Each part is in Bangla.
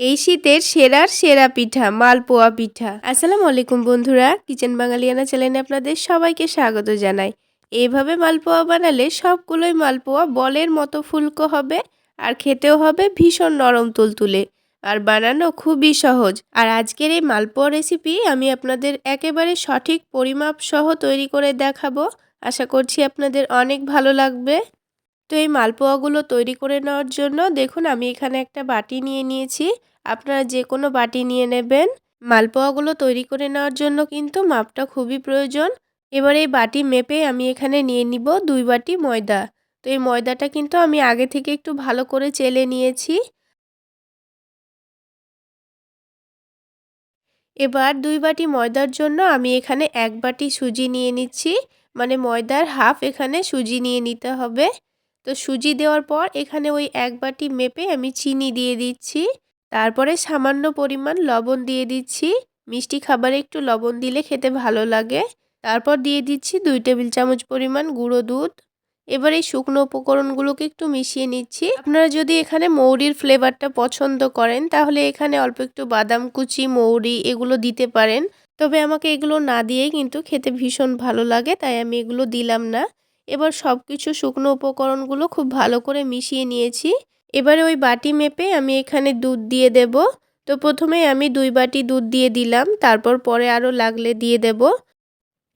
এই শীতের সেরার সেরা পিঠা, মালপোয়া পিঠা। আসসালামু আলাইকুম বন্ধুরা, কিচেন বাঙালিয়ানা চ্যানেলে আপনাদের সবাইকে স্বাগত জানাই। এইভাবে মালপোয়া বানালে সবগুলোই মালপোয়া বলের মতো ফুলকো হবে আর খেতেও হবে ভীষণ নরম তুলতুলে। আর বানানো খুবই সহজ। আর আজকের এই মালপোয়া রেসিপি আমি আপনাদের একেবারে সঠিক পরিমাপ সহ তৈরি করে দেখাবো। আশা করছি আপনাদের অনেক ভালো লাগবে। তো এই মালপোয়াগুলো তৈরি করে নেওয়ার জন্য দেখুন আমি এখানে একটা বাটি নিয়ে নিয়েছি। আপনারা যে কোনো বাটি নিয়ে নেবেন। মালপোয়াগুলো তৈরি করে নেওয়ার জন্য কিন্তু মাপটা খুবই প্রয়োজন। এবার এই বাটি মেপে আমি এখানে নিয়ে নিব দুই বাটি ময়দা। তো এই ময়দাটা কিন্তু আমি আগে থেকে একটু ভালো করে চেলে নিয়েছি। এবার দুই বাটি ময়দার জন্য আমি এখানে এক বাটি সুজি নিয়ে নিচ্ছি। মানে ময়দার হাফ এখানে সুজি নিয়ে নিতে হবে। তো সুজি দেওয়ার পর এখানে ওই এক বাটি মেপে আমি চিনি দিয়ে দিচ্ছি। তারপরে সামান্য পরিমাণ লবণ দিয়ে দিচ্ছি। মিষ্টি খাবারে একটু লবণ দিলে খেতে ভালো লাগে। তারপর দিয়ে দিচ্ছি দুই টেবিল চামচ পরিমাণ গুঁড়ো দুধ। এবার এই শুকনো উপকরণগুলোকে একটু মিশিয়ে নিচ্ছি। আপনারা যদি এখানে মৌরির ফ্লেভারটা পছন্দ করেন, তাহলে এখানে অল্প একটু বাদাম কুচি, মৌরি এগুলো দিতে পারেন। তবে আমাকে এগুলো না দিয়েই কিন্তু খেতে ভীষণ ভালো লাগে, তাই আমি এগুলো দিলাম না। এবার সব কিছু শুকনো উপকরণগুলো খুব ভালো করে মিশিয়ে নিয়েছি। এবারে ওই বাটি মেপে আমি এখানে দুধ দিয়ে দেব। তো প্রথমে আমি দুই বাটি দুধ দিয়ে দিলাম, তারপর পরে আরও লাগলে দিয়ে দেব।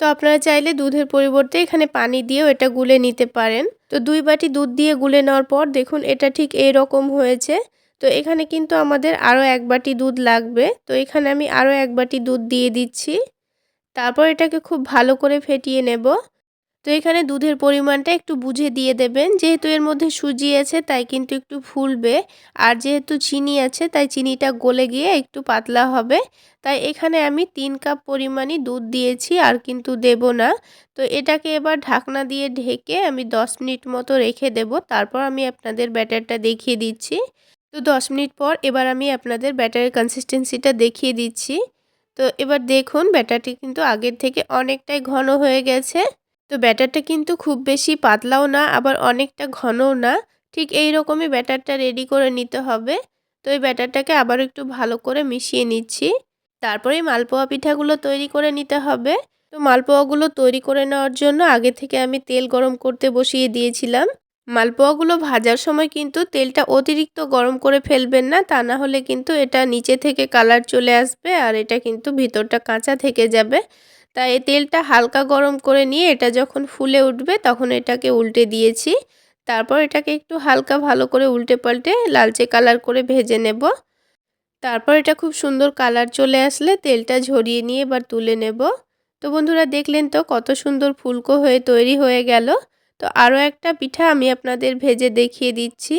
তো আপনারা চাইলে দুধের পরিবর্তে এখানে পানি দিয়েও এটা গুলে নিতে পারেন। তো দুই বাটি দুধ দিয়ে গুলে নেওয়ার পর দেখুন এটা ঠিক এই রকম হয়েছে। তো এখানে কিন্তু আমাদের আরও এক বাটি দুধ লাগবে। তো এখানে আমি আরও এক বাটি দুধ দিয়ে দিচ্ছি। তারপর এটাকে খুব ভালো করে ফেটিয়ে নেব। তো এখানে দুধের পরিমাণটা একটু বুঝে দিয়ে দেবেন। যেহেতু এর মধ্যে সুজি আছে, তাই কিন্তু একটু ফুলবে। আর যেহেতু চিনি আছে, তাই চিনিটা গলে গিয়ে একটু পাতলা হবে। তাই এখানে আমি তিন কাপ পরিমাণই দুধ দিয়েছি, আর কিন্তু দেব না। তো এটাকে এবার ঢাকনা দিয়ে ঢেকে আমি দশ মিনিট মতো রেখে দেব। তারপর আমি আপনাদের ব্যাটারটা দেখিয়ে দিচ্ছি। তো দশ মিনিট পর এবার আমি আপনাদের ব্যাটারের কনসিস্টেন্সিটা দেখিয়ে দিচ্ছি। তো এবার দেখুন, ব্যাটারটি কিন্তু আগের থেকে অনেকটাই ঘন হয়ে গেছে। তো ব্যাটারটা কিন্তু খুব বেশি পাতলাও না, আবার অনেকটা ঘনও না। ঠিক এই রকমই ব্যাটারটা রেডি করে নিতে হবে। তো এই ব্যাটারটাকে আবার একটু ভালো করে মিশিয়ে নিচ্ছি। তারপরে মালপোয়া পিঠাগুলো তৈরি করে নিতে হবে। তো মালপোয়াগুলো তৈরি করে নেওয়ার জন্য আগে থেকে আমি তেল গরম করতে বসিয়ে দিয়েছিলাম। মালপোয়াগুলো ভাজার সময় কিন্তু তেলটা অতিরিক্ত গরম করে ফেলবেন না, তা না হলে কিন্তু এটা নিচে থেকে কালার চলে আসবে আর এটা কিন্তু ভিতরটা কাঁচা থেকে যাবে। তাই তেলটা হালকা গরম করে নিয়ে এটা যখন ফুলে উঠবে তখন এটাকে উল্টে দিয়েছি। তারপর এটাকে একটু হালকা ভালো করে উল্টে পাল্টে লালচে কালার করে ভেজে নেব। তারপর এটা খুব সুন্দর কালার চলে আসলে তেলটা ঝরিয়ে নিয়ে এবার তুলে নেব। তো বন্ধুরা দেখলেন তো কত সুন্দর ফুলকো হয়ে তৈরি হয়ে গেল। তো আরও একটা পিঠা আমি আপনাদের ভেজে দেখিয়ে দিচ্ছি।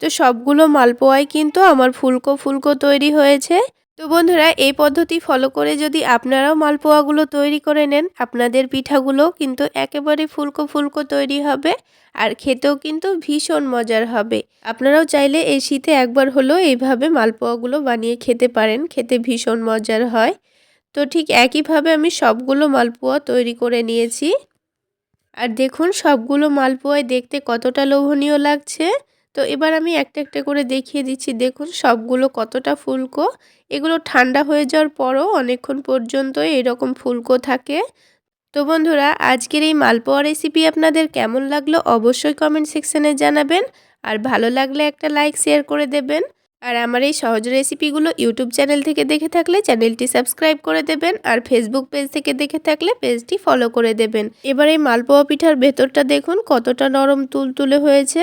তো সবগুলো মালপোয়াই কিন্তু আমার ফুলকো ফুলকো তৈরি হয়েছে। তো বন্ধুরা, এই পদ্ধতি ফলো করে যদি আপনারাও মালপোয়াগুলো তৈরি করে নেন, আপনাদের পিঠাগুলো কিন্তু একেবারে ফুলকো ফুলকো তৈরি হবে আর খেতেও কিন্তু ভীষণ মজার হবে। আপনারাও চাইলে এই শীতে একবার হলেও এইভাবে মালপোয়াগুলো বানিয়ে খেতে পারেন, খেতে ভীষণ মজার হয়। তো ঠিক একইভাবে আমি সবগুলো মালপোয়া তৈরি করে নিয়েছি। আর দেখুন, সবগুলো মালপোয়ায় দেখতে কতটা লোভনীয় লাগছে। তো এবার আমি একটা একটা করে দেখিয়ে দিচ্ছি। দেখুন সবগুলো কতটা ফুলকো। এগুলো ঠান্ডা হয়ে যাওয়ার পরও অনেকক্ষণ পর্যন্ত এরকম ফুলকো থাকে। তো বন্ধুরা, আজকের এই মালপোয়া রেসিপি আপনাদের কেমন লাগল অবশ্যই কমেন্ট সেকশানে জানাবেন। আর ভালো লাগলে একটা লাইক শেয়ার করে দেবেন। আর আমার এই সহজ রেসিপিগুলো ইউটিউব চ্যানেল থেকে দেখে থাকলে চ্যানেলটি সাবস্ক্রাইব করে দেবেন। আর ফেসবুক পেজ থেকে দেখে থাকলে পেজটি ফলো করে দেবেন। এবার এই মালপোয়া পিঠার ভেতরটা দেখুন কতটা নরম, তুলতুলে হয়েছে।